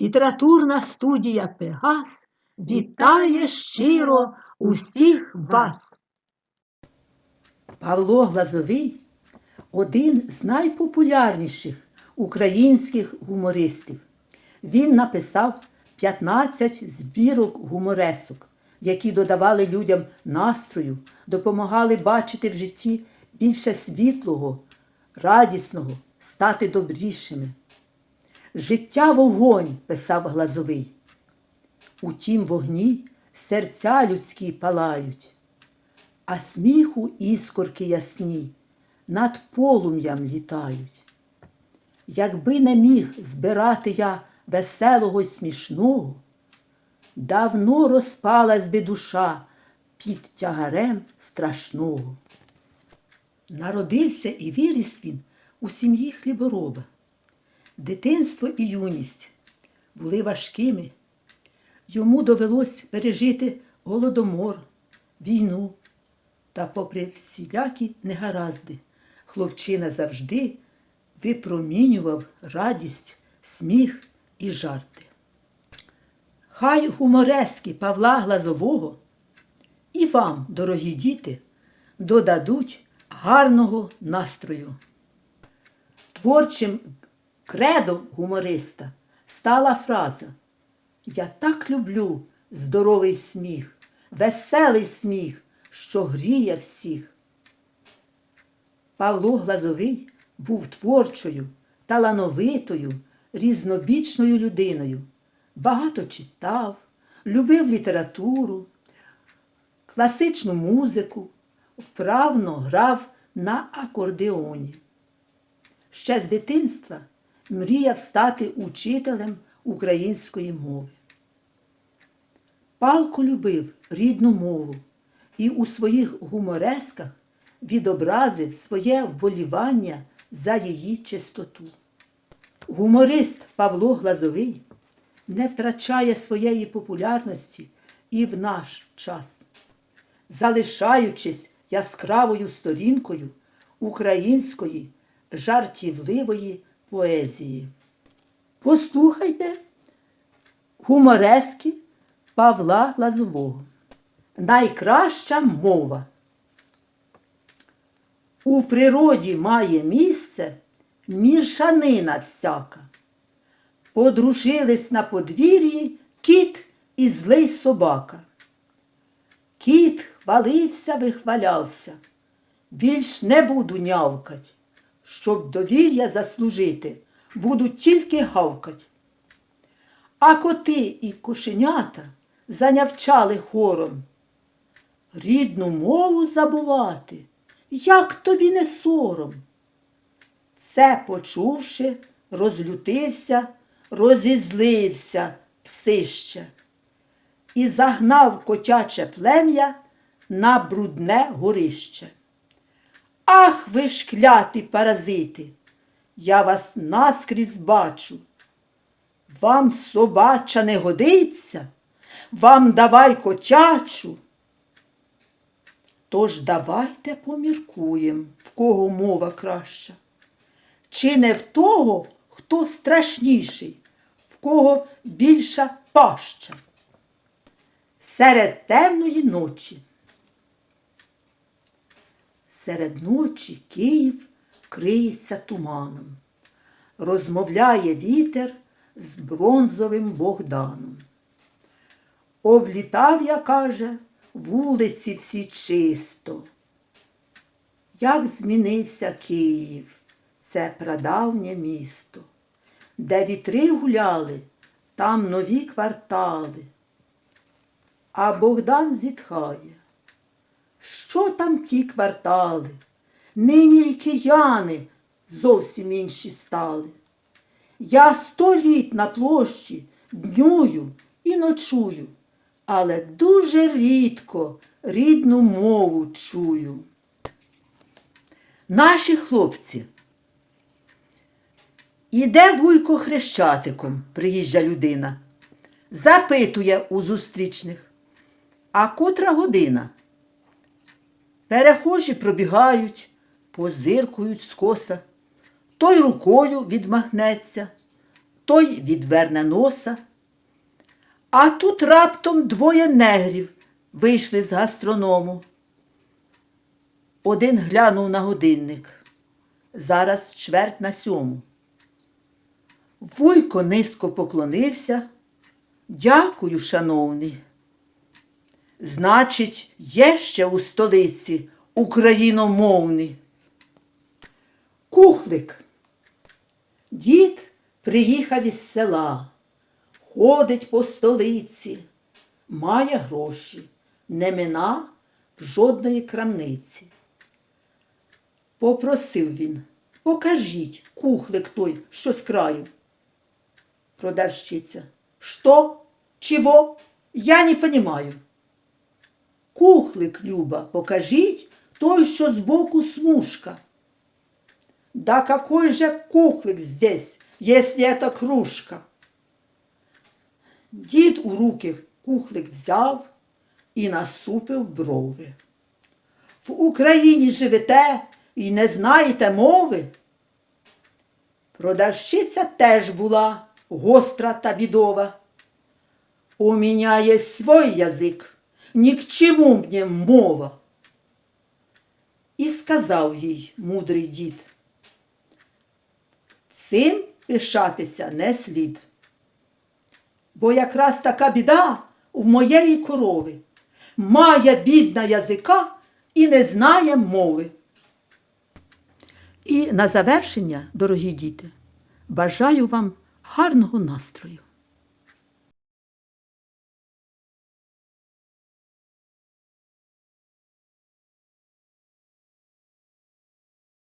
Літературна студія Пегас вітає щиро усіх вас. Павло Глазовий один з найпопулярніших українських гумористів. Він написав 15 збірок гуморесок, які додавали людям настрою, допомагали бачити в житті більше світлого, радісного, стати добрішими. Життя вогонь, писав Глазовий. У тім вогні серця людські палають, а сміху іскорки ясні над полум'ям літають. Якби не міг збирати я веселого й смішного, давно розпалась би душа під тягарем страшного. Народився і виріс він у сім'ї хлібороба. Дитинство і юність були важкими. Йому довелось пережити голодомор, війну. Та, попри всілякі негаразди, хлопчина завжди випромінював радість, сміх і жарти. Хай гуморески Павла Глазового і вам, дорогі діти, додадуть гарного настрою. Творчим кредо гумориста стала фраза Я так люблю здоровий сміх, веселий сміх, що гріє всіх. Павло Глазовий був творчою, талановитою, різнобічною людиною. Багато читав, любив літературу, класичну музику, вправно грав на акордеоні. Ще з дитинства мріяв стати учителем української мови. Палко любив рідну мову і у своїх гуморесках відобразив своє вболівання за її чистоту. Гуморист Павло Глазовий не втрачає своєї популярності і в наш час, залишаючись яскравою сторінкою української жартівливої поезії. Послухайте гуморески Павла Глазового. Найкраща мова. У природі має місце мішанина всяка. Подружились на подвір'ї кіт і злий собака. Кіт хвалився, вихвалявся, більш не буду нявкать, щоб довір'я заслужити, буду тільки гавкать. А коти і кошенята занявчали хором. Рідну мову забувати, як тобі не сором. Це, почувши, розлютився, розізлився псище і загнав котяче плем'я на брудне горище. Ах ви ж паразити! Я вас наскрізь бачу. Вам собача не годиться, вам давай котячу. Тож давайте поміркуємо, в кого мова краща. Чи не в того, хто страшніший, в кого більша паща? Серед темної ночі. Серед ночі Київ криється туманом, розмовляє вітер з бронзовим Богданом. Облітав я, каже, вулиці всі чисто. Як змінився Київ, це прадавнє місто, де вітри гуляли, там нові квартали. А Богдан зітхає. Що там ті квартали? Нині й кияни зовсім інші стали. Я сто літ на площі днюю і ночую, але дуже рідко рідну мову чую. Наші хлопці. Іде вуйко хрещатиком, приїжджа людина, запитує у зустрічних. А котра година? Перехожі пробігають, позиркують скоса, той рукою відмахнеться, той відверне носа. А тут раптом двоє негрів вийшли з гастроному. Один глянув на годинник. Зараз чверть на сьому. Вуйко низько поклонився. Дякую, шановний. Значить, є ще у столиці україномовний. Кухлик. Дід приїхав із села, ходить по столиці, має гроші, не мина жодної крамниці. Попросив він, покажіть кухлик той, що з краю. Продавщиця. Что? Чего? Я не понимаю. Кухлик, Люба, покажіть той, що збоку смужка. Да какой же кухлик здесь, если это кружка? Дід у руки кухлик взяв і насупив брови. В Україні живете і не знаєте мови? Продавщиця теж була гостра та бідова. У меня есть свой язик, ни к чему мне мова. І сказав їй мудрий дід. Цим пишатися не слід. Бо якраз така біда в моєї корови. Має бідна язика і не знає мови. І на завершення, дорогі діти, бажаю вам гарного настрою.